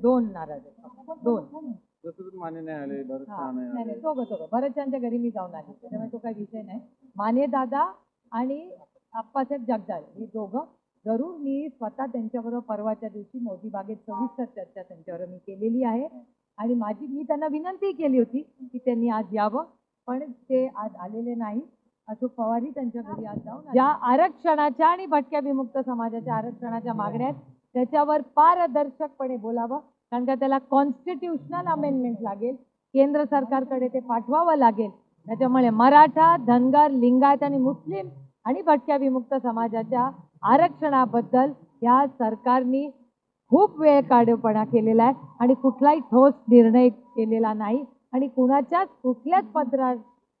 दोन नाराज आहेत. दोन. जसं तुम्ही मान्य नाही आले भरत हा, शहा नाही नाही आले. नाही दोघं दोघं भरतच्यांच्या घरी मी जाऊन आले. त्याच्यामुळे तो काही विषय नाही. माने दादा आणि आप्पासाहेब जगदाळे हे दोघं जरूर मी स्वतः त्यांच्याबरोबर परवाच्या दिवशी मोदी बागेत सविस्तर चर्चा त्यांच्यावर मी केलेली आहे. आणि माझी मी त्यांना विनंती केली होती की त्यांनी आज यावं पण ते आज आलेले नाही. अशोक पवारही त्यांच्या घरी आज जाऊन आले. ज्या आरक्षणाच्या आणि भटक्या विमुक्त समाजाच्या आरक्षणाच्या मागण्या आहेत. त्याच्यावर पारदर्शकपणे बोलावं कारण का त्याला कॉन्स्टिट्युशनल अमेंडमेंट लागेल केंद्र सरकारकडे ते पाठवावं लागेल. त्याच्यामुळे मराठा धनगर लिंगायत आणि मुस्लिम आणि भटक्या विमुक्त समाजाच्या आरक्षणाबद्दल या सरकारनी खूप वेळ काढेपणा केलेला आहे आणि कुठलाही ठोस निर्णय केलेला नाही आणि कुणाच्याच कुठल्याच पदरात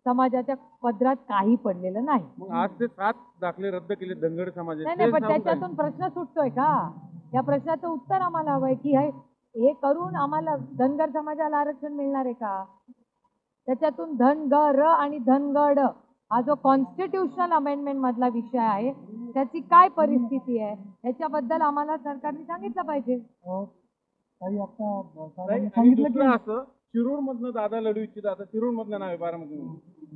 समाजाच्या पदरात काही पडलेलं नाही. आज ते सात दाखले रद्द केले धनगर समाजाचे. नाही पण? त्याच्यातून प्रश्न सुटतोय का? या प्रश्नाचं उत्तर आम्हाला हवंय की हे हे करून आम्हाला धनगर समाजाला आरक्षण मिळणार आहे का? त्याच्यातून धनगर आणि धनगड हा जो कॉन्स्टिट्युशनल अमेंडमेंट मधला विषय आहे त्याची काय परिस्थिती आहे? याच्याबद्दल आम्हाला सरकारने सांगितलं पाहिजे. नाही, सांगितलं असं शिरूर मधनं दादा लढू इच्छित आता शिरूर मधनं नाव आहे बारामती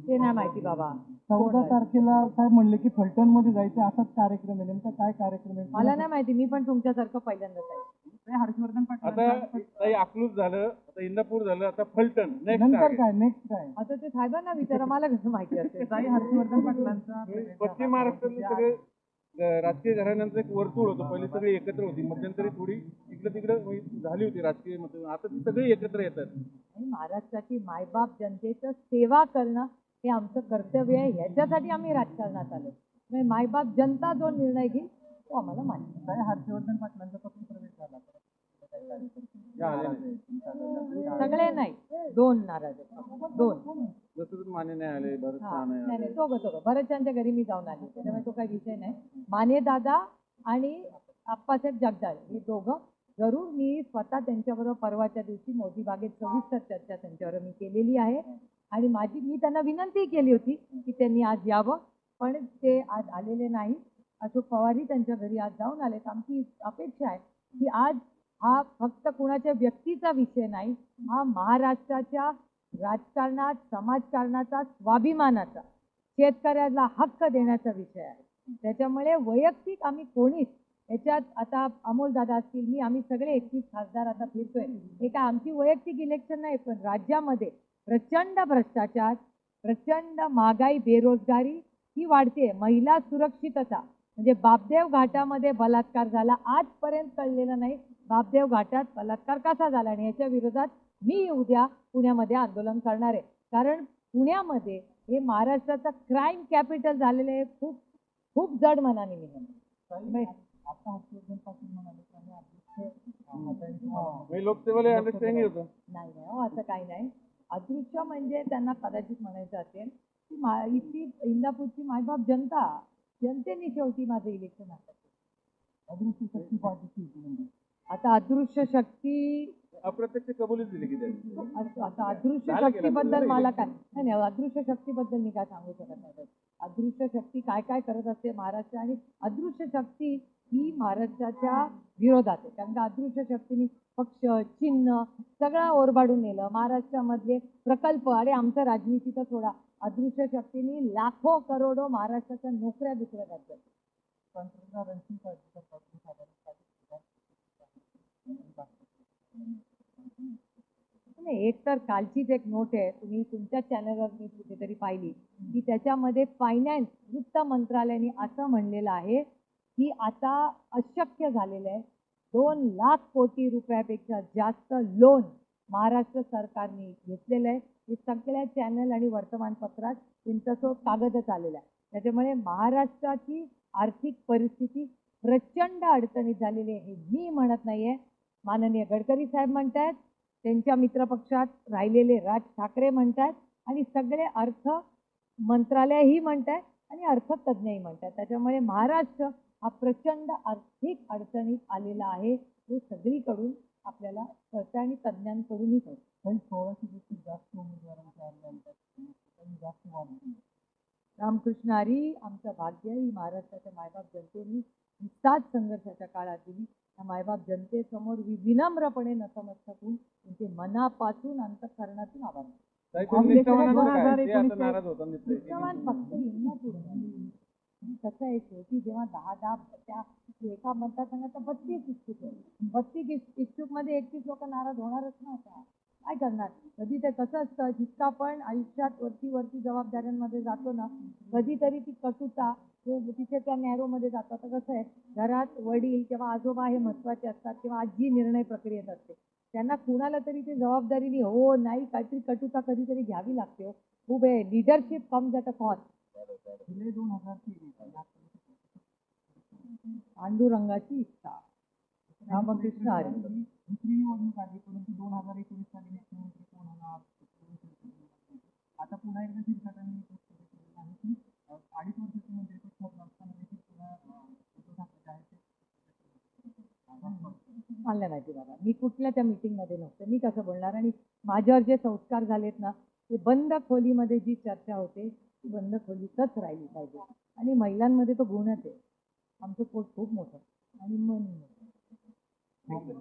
ते नाही माहिती बाबा. चौदा तारखेला साहेब म्हणले की फलटणमध्ये जायचं असाच कार्यक्रम आहे. नेमका काय कार्यक्रम आहे? मला नाही माहिती. मी पण तुमच्यासारखं पहिल्यांदाच आहे. हर्षवर्धन आता काही अकलूज झालं आता इंदापूर झालं आता फलटण नेक्स्ट नंतर काय? नेक्स्ट काय? आता ते साहेबांना विचारा मला कसं माहिती असेल? हर्षवर्धन पाटलांचा पश्चिम महाराष्ट्रातले सगळे अं, राजकीय घराण्यांचं एक वर्तुळ होतं. पहिले सगळी एकत्र होती. मध्यंतरी थोडी इकडं तिकडं झाली होती राजकीय मत. आता ती सगळी एकत्र येतात. आणि महाराष्ट्राची मायबाप जनतेचं सेवा करणं हे आमचं कर्तव्य आहे. ह्याच्यासाठी आम्ही राजकारणात आलो. म्हणजे मायबाप जनता जो निर्णय घेईल तो आम्हाला मान्य हर्षवर्धन पाटलांचा पक्ष प्रवेश झाला. सगळे नाही. दोन नाराज आहेत. दोन. मान्य नाही आले भरत हा, शहा नाही नाही आले. नाही दोघं दोघं. भरतच्यांच्या घरी मी जाऊन आले. त्याच्यामुळे तो काही विषय नाही. माने दादा आणि आप्पासाहेब जगदाळे हे दोघं जरूर मी स्वतः त्यांच्याबरोबर परवाच्या दिवशी मोदी बागेत सविस्तर चर्चा त्यांच्यावर मी केलेली आहे. आणि माझी मी त्यांना विनंती केली होती की त्यांनी आज यावं पण ते आज आलेले नाही अशोक पवारही त्यांच्या घरी आज जाऊन आले आमची अपेक्षा आहे की आज हा फक्त कुणाच्या व्यक्तीचा विषय नाही हा महाराष्ट्राच्या राजकारणात समाजकारणाचा स्वाभिमानाचा शेतकऱ्याला हक्क देण्याचा विषय आहे. त्याच्यामुळे वैयक्तिक आम्ही कोणीच याच्यात आता अमोल दादा असतील मी आम्ही सगळे एकतीस खासदार आता फिरतोय. हे काय आमची वैयक्तिक इलेक्शन नाही पण राज्यामध्ये प्रचंड भ्रष्टाचार प्रचंड महागाई बेरोजगारी ही वाढते. महिला सुरक्षितता म्हणजे बापदेव घाटामध्ये बलात्कार झाला आजपर्यंत कळलेलं नाही बापदेव घाटात बलात्कार कसा झाला आणि याच्या विरोधात मी उद्या पुण्यामध्ये आंदोलन करणार आहे. कारण पुण्यामध्ये हे महाराष्ट्राचं क्राईम कॅपिटल झालेलं आहे खूप खूप जड मनाने मी म्हणते आता म्हणाले मी लोकसेवेला अंडरस्टँडिंग होतं. नाही नाही हो असं काही नाही. अदृश्य म्हणजे त्यांना कदाचित म्हणायचं असेल की मा इथली इंदापूरची मायबाप जनता जनतेने शेवटी माझं इलेक्शन हातात अदृश्य शक्ती पार्टीची म्हणजे. आता अदृश्य शक्ती अप्रत्यक्ष कबुलीच दिली की आता अदृश्य शक्तीबद्दल मला काय नाही नाही अदृश्य शक्तीबद्दल मी काय सांगू शकत नाही. अदृश्य शक्ती काय काय करत असते महाराष्ट्र आणि अदृश्य शक्ती ही महाराष्ट्राच्या विरोधात आहे. कारण का अदृश्य शक्तीने पक्ष चिन्ह सगळं ओरबाडून नेलं. महाराष्ट्रामधले प्रकल्प अरे आमचं राजनीतीचा थोडा अदृश्य शक्तीने लाखो करोडो महाराष्ट्राच्या नोकऱ्या दुसऱ्या राज्यात. नाही एक तर कालचीच एक नोट आहे. तुम्ही तुमच्या चॅनलवर मी कुठेतरी पाहिली. की त्याच्यामध्ये फायनान्स वित्त मंत्रालयाने असं म्हणलेलं आहे ही आता अशक्य झालेलं आहे. दोन लाख कोटी रुपयापेक्षा जास्त लोन महाराष्ट्र सरकारने घेतलेलं आहे. हे सगळ्या चॅनल आणि वर्तमानपत्रात त्यांचा कागदच आलेला आहे. त्याच्यामुळे महाराष्ट्राची आर्थिक परिस्थिती प्रचंड अडचणीत झालेली आहे. हे मी म्हणत नाहीये. माननीय गडकरी साहेब म्हणतायत त्यांच्या मित्रपक्षात राहिलेले राज ठाकरे म्हणतात आणि सगळे अर्थ मंत्रालयही म्हणतात आणि अर्थतज्ञही म्हणतात त्याच्यामुळे महाराष्ट्र हा प्रचंड आर्थिक अडचणीत आलेला आहे. हे सगळीकडून आपल्याला कळतं आणि तज्ज्ञांकडूनही कळतं. काही सोळाशे पेक्षा जास्त उमेदवारांच्या जास्त वाढ रामकृष्ण हरी आमचं भाग्य ही महाराष्ट्राच्या मायबाप जनतेने ही सात संघर्षाच्या काळात दिली. त्या मायबाप जनतेसमोर विनम्रपणे नतमस्तक होऊन त्यांचे मनापासून अंतःकरणातून आभार पण फक्त कसं आहे शेवटी जेव्हा दहा दहा त्या एका मतदारसंघात बत्तीस इच्छुक आहे बत्तीस इच्छुकमध्ये एकतीस लोक नाराज होणारच ना आता. काय करणार? कधी ते कसं असतं जितका पण आयुष्यात वरती वरती जबाबदाऱ्यांमध्ये जातो ना कधीतरी ती कटुता तिथे त्या नॅरोमध्ये जातात तर कसं आहे घरात वडील किंवा आजोबा हे महत्त्वाचे असतात किंवा आजी निर्णय प्रक्रियेत असते. त्यांना कुणाला तरी ती जबाबदारीने हो नाही काहीतरी कटुता कधीतरी घ्यावी लागते हो. खूप आहे leadership comes at a cost जुलै दोन हजार तेवीस पांडुरंगाची इच्छा. रामकृष्ण हरी. दुसरी निवडणूक आली परंतु दोन हजार एकोणीस साली मुख्यमंत्री कोण होणार? आता पुन्हा एकदा शिरसाटांनी आहे की अडीच वर्षाचे मंत्रिपद ठरलं असताना देखील पुन्हा अं, ते. बाबा मी कुठल्या त्या मीटिंगमध्ये नव्हते मी कसं बोलणार? आणि माझ्यावर जे संस्कार झालेत ना की बंद खोलीमध्ये जी चर्चा होते ती बंद खोलीतच राहिली पाहिजे. आणि महिलांमध्ये तो गुणच आहे. आमचं पोट खूप मोठं आणि मन मोठं